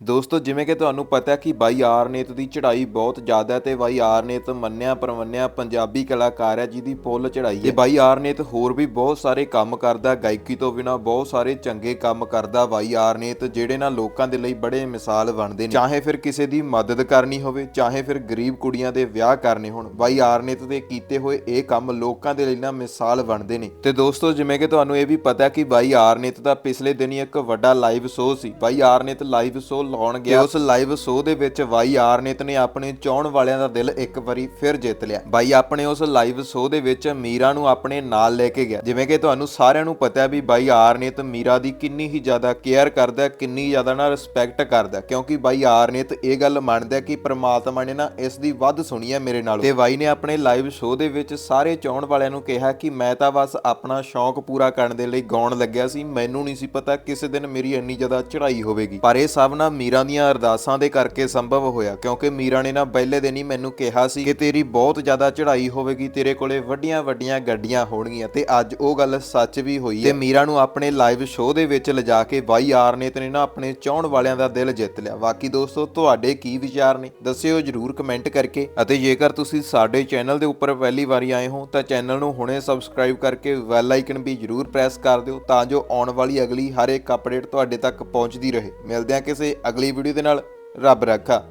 ਦੋਸਤੋ, ਜਿਵੇਂ ਕਿ ਤੁਹਾਨੂੰ ਪਤਾ ਹੈ ਕਿ ਬਾਈ ਆਰਨੇਤ ਦੀ ਚੜ੍ਹਾਈ ਬਹੁਤ ਜ਼ਿਆਦਾ ਹੈ ਤੇ ਬਾਈ ਆਰਨੇਤ ਮੰਨਿਆ ਪਰਮੰਨਿਆ ਪੰਜਾਬੀ ਕਲਾਕਾਰ ਹੈ, ਜਿਹਦੀ ਫੁੱਲ ਚੜ੍ਹਾਈ ਹੈ। ਬਾਈ ਆਰਨੇਤ ਹੋਰ ਵੀ ਬਹੁਤ ਸਾਰੇ ਕੰਮ ਕਰਦਾ, ਗਾਇਕੀ ਤੋਂ ਬਿਨਾ ਬਹੁਤ ਸਾਰੇ ਚੰਗੇ ਕੰਮ ਕਰਦਾ ਬਾਈ ਆਰਨੇਤ, ਜਿਹੜੇ ਨਾਲ ਲੋਕਾਂ ਦੇ ਲਈ ਬੜੇ ਮਿਸਾਲ ਬਣਦੇ ਨੇ। ਚਾਹੇ ਫਿਰ ਕਿਸੇ ਦੀ ਮਦਦ ਕਰਨੀ ਹੋਵੇ, ਚਾਹੇ ਫਿਰ ਗਰੀਬ ਕੁੜੀਆਂ ਦੇ ਵਿਆਹ ਕਰਨੇ ਹੋਣ, ਬਾਈ ਆਰਨੇਤ ਦੇ ਕੀਤੇ ਹੋਏ ਇਹ ਕੰਮ ਲੋਕਾਂ ਦੇ ਲਈ ਨਾ ਮਿਸਾਲ ਬਣਦੇ ਨੇ। ਤੇ ਦੋਸਤੋ, ਜਿਵੇਂ ਕਿ ਤੁਹਾਨੂੰ ਇਹ ਵੀ ਪਤਾ ਹੈ ਕਿ ਬਾਈ ਆਰਨੇਤ ਦਾ ਪਿਛਲੇ ਦਿਨੀ ਇੱਕ ਵੱਡਾ ਲਾਈਵ ਸ਼ੋਅ ਸੀ। ਬਾਈ ਆਰਨੇਤ ਲਾਈਵ ਸ਼ੋਅ ਲਾਉਣ ਗਿਆ ਉਸ ਲਾਈਵ ਸ਼ੋਅ ਦੇ ਵਿੱਚ ਬਾਈ ਆਰਨੇਤ ਨੇ ਆਪਣੇ ਚਾਹਣ ਵਾਲਿਆਂ ਦਾ ਦਿਲ ਇੱਕ ਵਾਰੀ ਫਿਰ ਜਿੱਤ ਲਿਆ। ਬਾਈ ਆਪਣੇ ਉਸ ਲਾਈਵ ਸ਼ੋਅ ਦੇ ਵਿੱਚ ਮੀਰਾ ਨੂੰ ਆਪਣੇ ਨਾਲ ਲੈ ਕੇ ਗਿਆ। ਜਿਵੇਂ ਕਿ ਤੁਹਾਨੂੰ ਸਾਰਿਆਂ ਨੂੰ ਪਤਾ ਹੈ ਵੀ ਬਾਈ ਆਰਨੇਤ ਮੀਰਾ ਦੀ ਕਿੰਨੀ ਹੀ ਜ਼ਿਆਦਾ ਕੇਅਰ ਕਰਦਾ ਕਿੰਨੀ ਜ਼ਿਆਦਾ ਨਾ ਰਿਸਪੈਕਟ ਕਰਦਾ। ਕਿਉਂਕਿ ਬਾਈ ਆਰਨੇਤ ਇਹ ਗੱਲ ਮੰਨਦਾ ਕਿ ਪ੍ਰਮਾਤਮਾ ਨੇ ਨਾ ਇਸ ਦੀ ਵੱਧ ਸੁਣੀ ਹੈ ਮੇਰੇ ਨਾਲ। ਤੇ ਬਾਈ ਨੇ ਆਪਣੇ ਲਾਈਵ ਸ਼ੋਅ ਦੇ ਵਿੱਚ ਸਾਰੇ ਚਾਹਣ ਵਾਲਿਆਂ ਨੂੰ ਕਿਹਾ ਕਿ ਮੈਂ ਤਾਂ ਬਸ ਆਪਣਾ ਸ਼ੌਂਕ ਪੂਰਾ ਕਰਨ ਦੇ ਲਈ ਗਾਉਣ ਲੱਗਿਆ ਸੀ। ਮੈਨੂੰ ਨਹੀਂ ਸੀ ਪਤਾ ਕਿਸੇ ਦਿਨ ਮੇਰੀ ਇੰਨੀ ਜ਼ਿਆਦਾ ਚੜ੍ਹਾਈ ਹੋਵੇਗੀ। ਪਰ ਇਹ ਸਭ ਨਾ ਮੀਰਾ ਦੀਆਂ ਅਰਦਾਸਾਂ ਦੇ ਕਰਕੇ ਸੰਭਵ ਹੋਇਆ, ਕਿਉਂਕਿ ਮੀਰਾ ਨੇ ਨਾ ਪਹਿਲੇ ਦਿਨ ਹੀ ਮੈਨੂੰ ਕਿਹਾ ਸੀ ਕਿ ਤੇਰੀ ਬਹੁਤ ਜ਼ਿਆਦਾ ਚੜ੍ਹਾਈ ਹੋਵੇਗੀ, ਤੇਰੇ ਕੋਲੇ ਵੱਡੀਆਂ ਵੱਡੀਆਂ ਗੱਡੀਆਂ ਹੋਣਗੀਆਂ ਤੇ ਅੱਜ ਉਹ ਗੱਲ ਸੱਚ ਵੀ ਹੋਈ ਤੇ ਮੀਰਾ ਨੂੰ ਆਪਣੇ ਲਾਈਵ ਸ਼ੋਅ ਦੇ ਵਿੱਚ ਲਿਜਾ ਕੇ ਬਾਈ ਆਰਨੇਤ ਨੇ ਨਾ ਆਪਣੇ ਚਾਹਣ ਵਾਲਿਆਂ ਦਾ ਦਿਲ ਜਿੱਤ ਲਿਆ। ਬਾਕੀ ਦੋਸਤੋ, ਤੁਹਾਡੇ ਕੀ ਵਿਚਾਰ ਨੇ? ਦੱਸਿਓ ਜਰੂਰ ਕਮੈਂਟ ਕਰਕੇ। ਅਤੇ ਜੇਕਰ ਤੁਸੀਂ ਸਾਡੇ ਚੈਨਲ ਦੇ ਉੱਪਰ ਪਹਿਲੀ ਵਾਰੀ ਆਏ ਹੋ, ਤਾਂ ਚੈਨਲ ਨੂੰ ਹੁਣੇ ਸਬਸਕ੍ਰਾਈਬ ਕਰਕੇ ਵੈਲ ਆਈਕਨ ਵੀ ਜਰੂਰ ਪ੍ਰੈਸ ਕਰ ਦਿਓ, ਤਾਂ ਜੋ ਆਉਣ ਵਾਲੀ ਅਗਲੀ ਹਰ ਇੱਕ ਅਪਡੇਟ ਤੁਹਾਡੇ ਤੱਕ ਪਹੁੰਚਦੀ ਰਹੇ। ਮਿਲਦੇ ਹਾਂ ਕਿਸੇ ਅਗਲੀ ਵੀਡੀਓ ਦੇ ਨਾਲ ਰੱਬ ਰਾਖਾ।